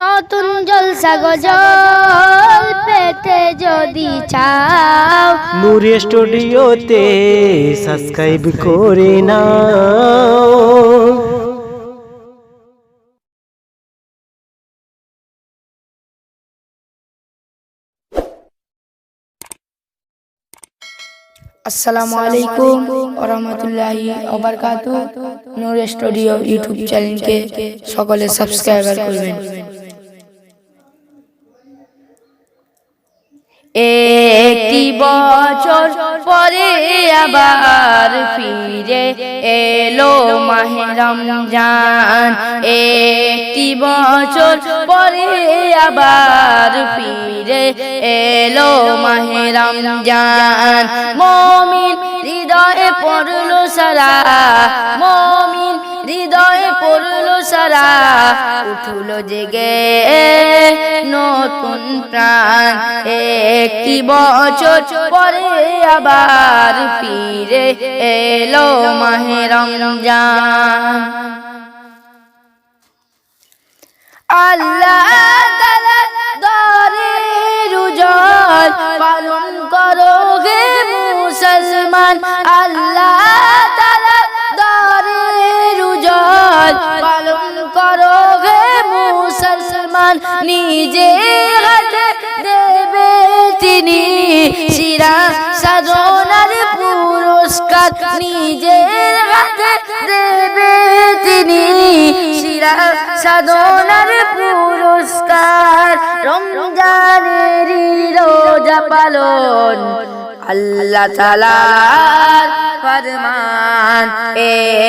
নতুন জলসা গজল পেতে যদি চাও। নূরে স্টুডিওতে সাবস্ক্রাইব করে নাও। আসসালামু আলাইকুম ওরহমতুল্লাহি ওবারকাতু নূর স্টুডিও ইউটিউব চ্যানেলকে সকলে সাবস্ক্রাইবার করবেন। একটি বছর পরে আবার ফিরে এলো মাহে রমজান। একটি বছর পরে আবার ফিরে এলো মাহে রমজান। মমিন হৃদয়ে পড়ল সারা। সারা উঠল জেগে নতুন প্রাণ। একটি বছর পরে আবার ফিরে এলো মাহে রমজান। আল্লাহ দরে রুজল পালন করো গে মুসলমান। আল্লাহ মুসলমান নিজে হাতে দেবে তিনি। শিরা সাজনার পুরস্কার নিজের হাতে দেবে তিনি। শিরা সাধনার পুরস্কার রমজানের রোজা পালন। আল্লাহ তালার ফরমান।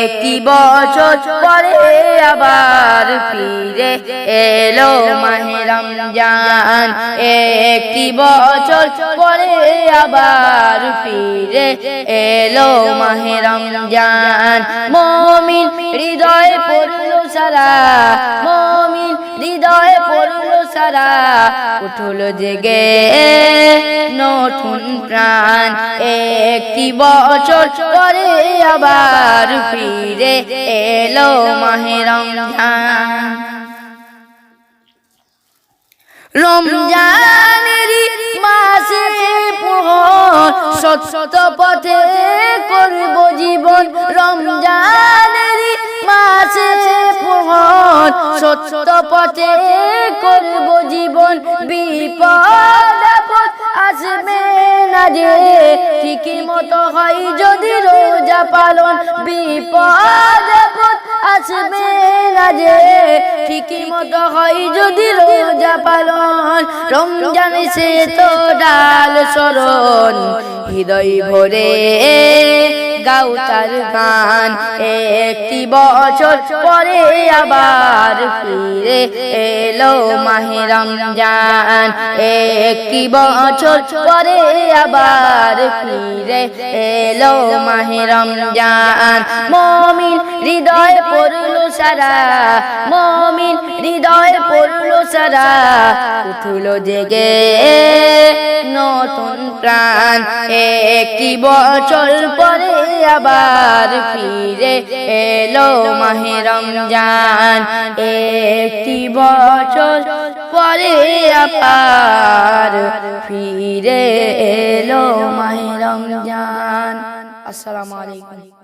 একটি বছর পরে আবার ফিরে এলো মাহেরাম জান। একটি বছর পরে আবার ফিরে এলো মাহেরাম জান। মমিন হৃদয়ে পড়ল সারা, মমিন হৃদয়ে পড়ল সারা। উঠল জেগে নতুন প্রাণ। একটি বছর পরে আবার ফিরে এলো মাহে রমজান। রমজানেরই মাসে প্রহর পথে করব জীবন। রমজানেরই প্রহর সৎ সত পথে করব জীবন, বিপদ আসবে না যে। ঠিকই মতো হয় যদি রোজা পালন, বিপদ আসবে না যে। ঠিকই মতো হয় যদি রোজা পালন, রমজান সে তো ডাল শরণ হৃদয় ভরে গাও তার গান। একটি বছর পরে আবার ফিরে এলো মাহে রমজান। একটি বছর পরে আবার ফিরে এলো মাহে রমজান। মমিন হৃদয় পড়ল সারা মমিন হৃদয় পড়ল সারা। উঠল জেগে নতুন প্রাণ। একটি বছর পরে আবার ফিরে এলো মাহে রমজান। একটি বছর পরে আবার ফিরে এলো মাহে রমজান। আসসালামু আলাইকুম।